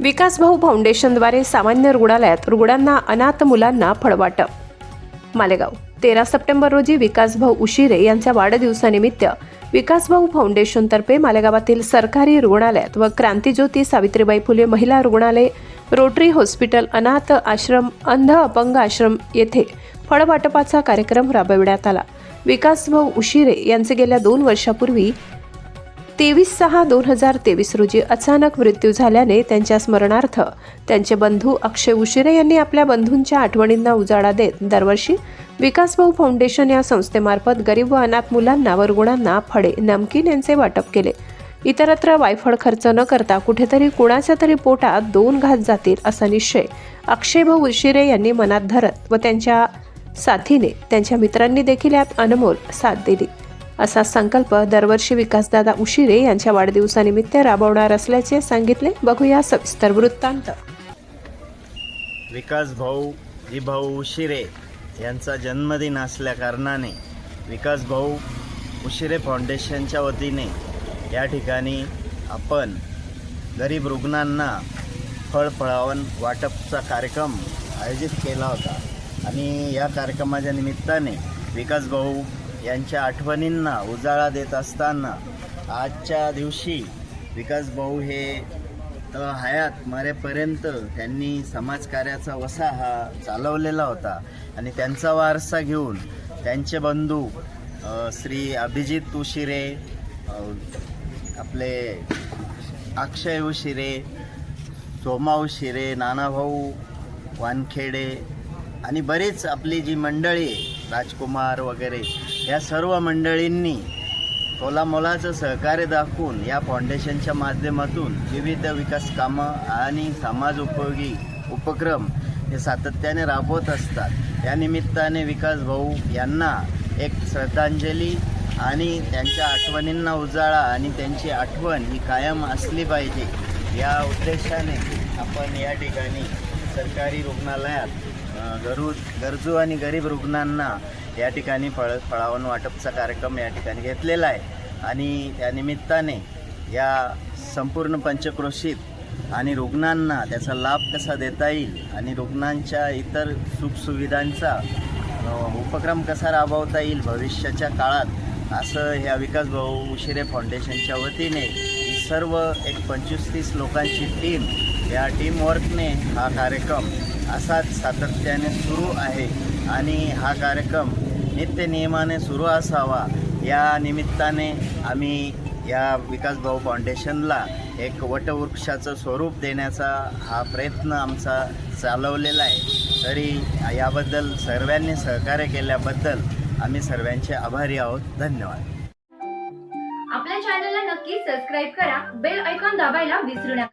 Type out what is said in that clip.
विकास भाऊ फाउंडेशनद्वारे सामान्य रुग्णालयात रुग्णांना अनाथ मुलांना फळवाटप. मालेगाव तेरा सप्टेंबर रोजी विकासभाऊ उशिरे यांच्या वाढदिवसानिमित्त विकासभाऊ फाउंडेशनतर्फे मालेगावातील सरकारी रुग्णालयात व क्रांतीज्योती सावित्रीबाई फुले महिला रुग्णालय रोटरी हॉस्पिटल अनाथ आश्रम अंध अपंग आश्रम येथे फळवाटपाचा कार्यक्रम राबविण्यात आला. विकासभाऊ उशिरे यांचे गेल्या दोन वर्षापूर्वी तेवीस सहा दोन हजार तेवीस रोजी अचानक मृत्यू झाल्याने त्यांच्या स्मरणार्थ त्यांचे बंधू अक्षय उशिरे यांनी आपल्या बंधूंच्या आठवणींना उजाळा देत दरवर्षी विकासभाऊ फाउंडेशन या संस्थेमार्फत गरीब व अनाथ मुलांना व रुग्णांना फळे नमकीन यांचे वाटप केले. इतरत्र वायफळ खर्च न करता कुठेतरी कुणाच्या तरी पोटात दोन घात जातील असा निश्चय अक्षयभाऊ उशिरे यांनी मनात धरत व त्यांच्या साथीने त्यांच्या मित्रांनी देखील यात अनमोल साथ दिली. असा संकल्प दरवर्षी विकासदादा उशिरे यांच्या वाढदिवसानिमित्त राबवणार असल्याचे सांगितले. बघूया सविस्तर वृत्तांत. विकास भाऊ भाऊ उशिरे यांचा जन्मदिन असल्या कारणाने विकास भाऊ उशिरे फाउंडेशनच्या वतीने या ठिकाणी आपण गरीब रुग्णांना फळफळावण वाटपचा कार्यक्रम आयोजित केला होता. आणि या कार्यक्रमाच्या निमित्ताने विकास भाऊ यांच्या आठवणींना उजाळा देत असताना आजच्या दिवशी विकास भाऊ हे तर हयात मरेपर्यंत त्यांनी समाजकार्याचा वसा हा चालवलेला होता. आणि त्यांचा वारसा घेऊन त्यांचे बंधू श्री अभिजित उशिरे आपले अक्षय उशिरे सोमा उशिरे नानाभाऊ वानखेडे आणि बरीच आपली जी मंडळी आहे, राजकुमार वगैरे या सर्व मंडळींनी तोलामोलाचं सहकार्य दाखवून या फाउंडेशनच्या माध्यमातून विविध विकास कामं आणि समाज उपयोगी उपक्रम हे सातत्याने राबवत असतात. या निमित्ताने विकास भाऊ यांना एक श्रद्धांजली आणि त्यांच्या आठवणींना उजाळा आणि त्यांची आठवण ही कायम असली पाहिजे. या उद्देशाने आपण या ठिकाणी सरकारी रुग्णालयात अ, गरू गरजू आणि गरीब रुग्णांना या ठिकाणी फळ फळावण वाटपचा कार्यक्रम या ठिकाणी घेतलेला आहे. आणि त्या निमित्ताने या संपूर्ण पंचक्रोशीत आणि रुग्णांना त्याचा लाभ कसा देता येईल आणि रुग्णांच्या इतर सुखसुविधांचा उपक्रम कसा राबवता येईल भविष्याच्या काळात असं ह्या विकास भाऊ उशिरे फाउंडेशनच्या वतीने सर्व एक पंचवीस तीस लोकांची टीम या टीमवर्कने हा कार्यक्रम असाच सातत्याने सुरू आहे. आणि हा कार्यक्रम नित्यनियमाने सुरू असावा. या निमित्ताने आम्ही या विकास भाऊ फाउंडेशनला एक वटवृक्षाचं स्वरूप देण्याचा हा प्रयत्न आमचा चालवलेला आहे. तरी याबद्दल सर्वांनी सहकार्य केल्याबद्दल आम्ही सर्वांचे आभारी आहोत. धन्यवाद. आपल्या चॅनलला नक्की सबस्क्राईब करा. बेल ऐकॉन दाबायला विसरू नका.